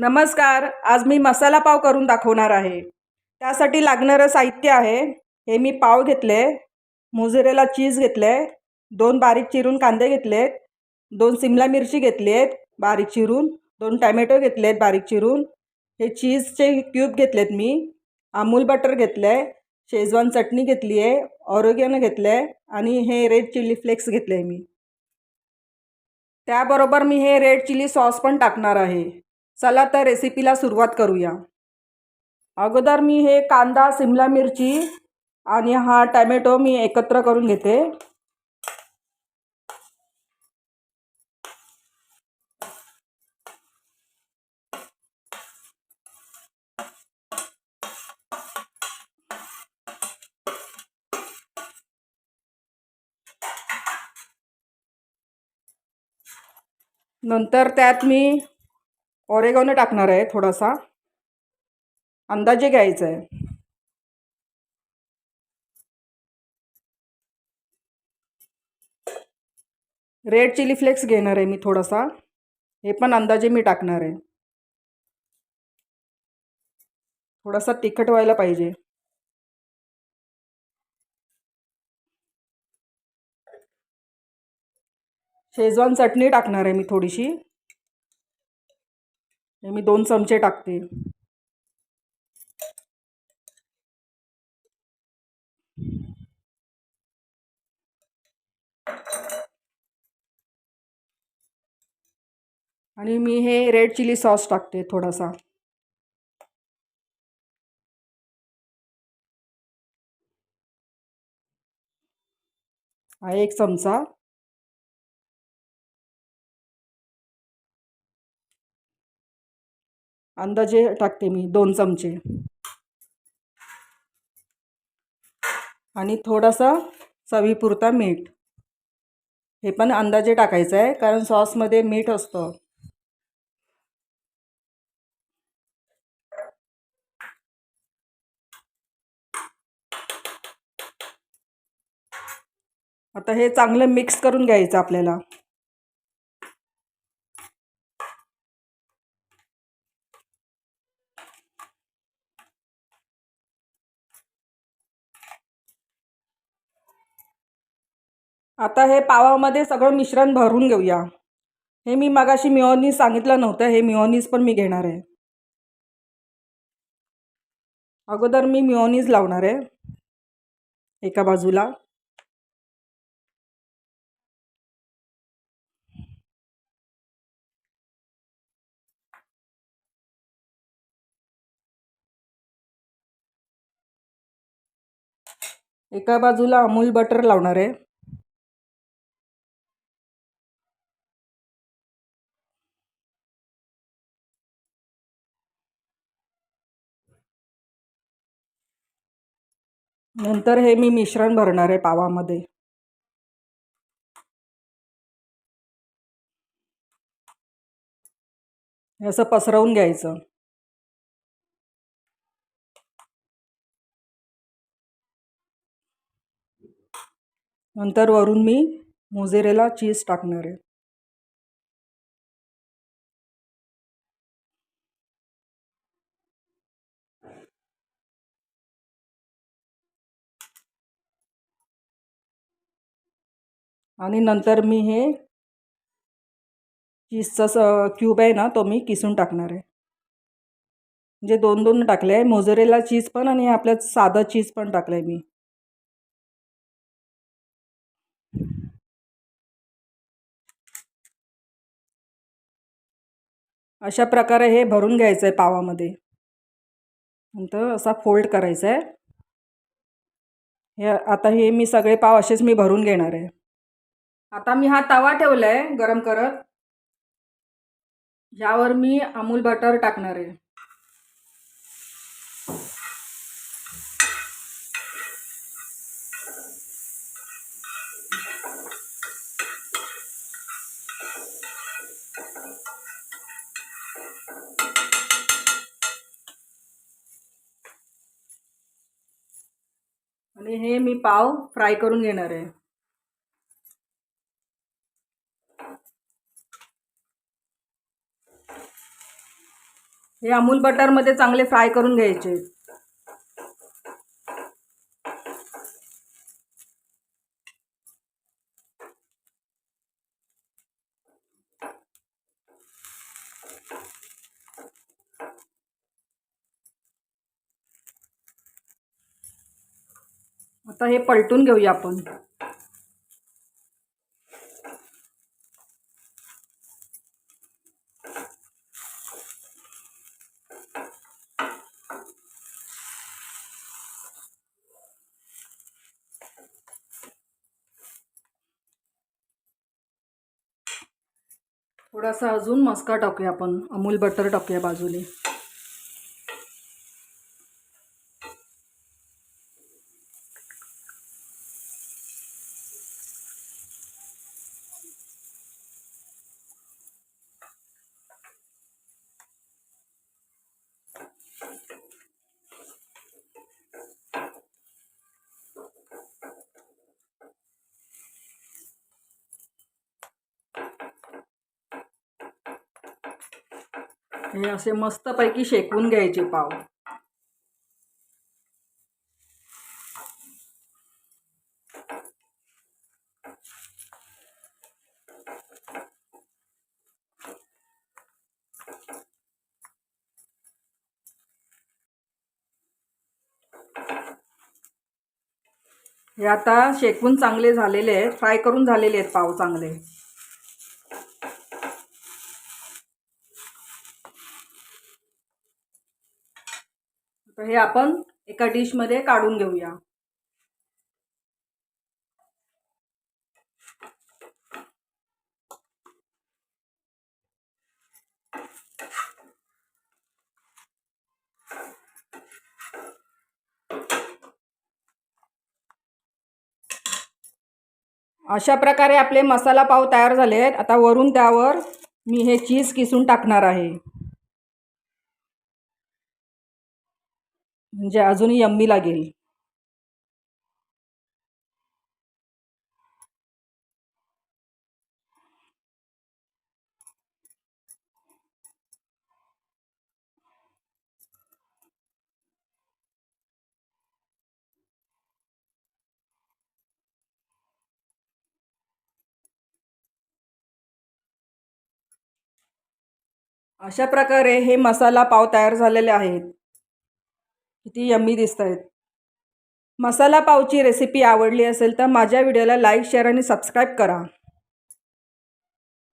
नमस्कार आज मी मसाला पाव करून दाखवणार आहे. त्यासाठी लागणारं साहित्य आहे. हे मी पाव घेतले मोझरेला चीज घेतले दोन बारीक चिरून कांदे घेतलेत दोन सिमला मिरची घेतली आहेत बारीक चिरून दोन टॅमॅटो घेतले आहेत बारीक चिरून. हे चीजचे क्यूब घेतलेत मी अमूल बटर घेतलं आहे शेजवान चटणी घेतली आहे ऑरोगॅनो घेतलं आहे आणि हे रेड चिली फ्लेक्स घेतले आहे मी. त्याबरोबर मी हे रेड चिली सॉस पण टाकणार आहे. चला तर रेसिपीला सुरुवात करूया. अगोदर मी हे कांदा सिमला मिरची आणि हा टॅमॅटो मी एकत्र करून घेते. नंतर त्यात मी ओरेगॉनो टाकणार आहे थोडासा. अंदाजे घ्यायचा आहे. रेड चिली फ्लेक्स घेणार आहे मी थोडासा. हे पण अंदाजे मी टाकणार आहे. थोडासा तिखट व्हायला पाहिजे. शेजवान चटणी टाकणार आहे मी थोडीशी. हे मी दोन चमचे टाकते. आणि मी हे रेड चिली सॉस टाकते थोडासा. हा एक चमचा. अंदाजे टाकते मी दोन चमचे. आणि थोडासा चवीपुरता मीठ. हे पण अंदाजे टाकायचं आहे कारण सॉसमध्ये मीठ असतं. आता हे चांगलं मिक्स करून घ्यायचं आपल्याला. आता हे पावामध्ये सगळं मिश्रण भरून घेऊया. हे मी मगाशी मिओनीज सांगितलं नव्हतं हे मिओनीज पण मी घेणार आहे. अगोदर मी मिओनीज लावणार आहे एका बाजूला. एका बाजूला अमूल बटर लावणार आहे. नंतर हे मी मिश्रण भरणार आहे पावामध्ये. असं पसरवून घ्यायचं. नंतर वरून मी मोजेरेला चीज टाकणार आहे. आणि नंतर मी हे चीजचा स क्यूब आहे ना तो मी किसून टाकणार आहे. म्हणजे दोन दोन टाकले आहे. मोजरेला चीज पण आणि आपल्या साधं चीज पण टाकलं आहे मी. अशा प्रकारे हे भरून घ्यायचं आहे पावामध्ये. नंतर असा फोल्ड करायचा आहे हे आता हे मी सगळे पाव असेच मी भरून घेणार आहे. आता मी हा तवा ठेवला आहे गरम करत. यावर मी अमूल बटर टाकणार आहे. आणि हे मी पाव फ्राय करून घेणार आहे. हे अमूल बटरमध्ये चांगले फ्राय करून घ्यायचे. आता हे पलटून घेऊया आपण. थोडासा अजून मस्का टाकूया आपण. अमूल बटर टाकूया बाजूने. हे असे मस्तपैकी शेकवून घ्यायचे पाव. हे आता शेकवून चांगले झालेले आहेत. फ्राय करून झालेले आहेत पाव चांगले. तर हे आपण एका डिशमध्ये काढून घेऊया. अशा प्रकारे आपले मसाला पाव तयार झाले आहेत आता वरून त्यावर मी हे चीज किसून टाकणार आहे. म्हणजे अजूनही यम्मी लागेल. अशा प्रकारे हे मसाला पाव तयार झालेले आहेत. किती यम्मी दिसत आहेत मसाला पावची रेसिपी आवडली असेल तर माझ्या व्हिडिओला लाईक शेअर आणि सबस्क्राईब करा.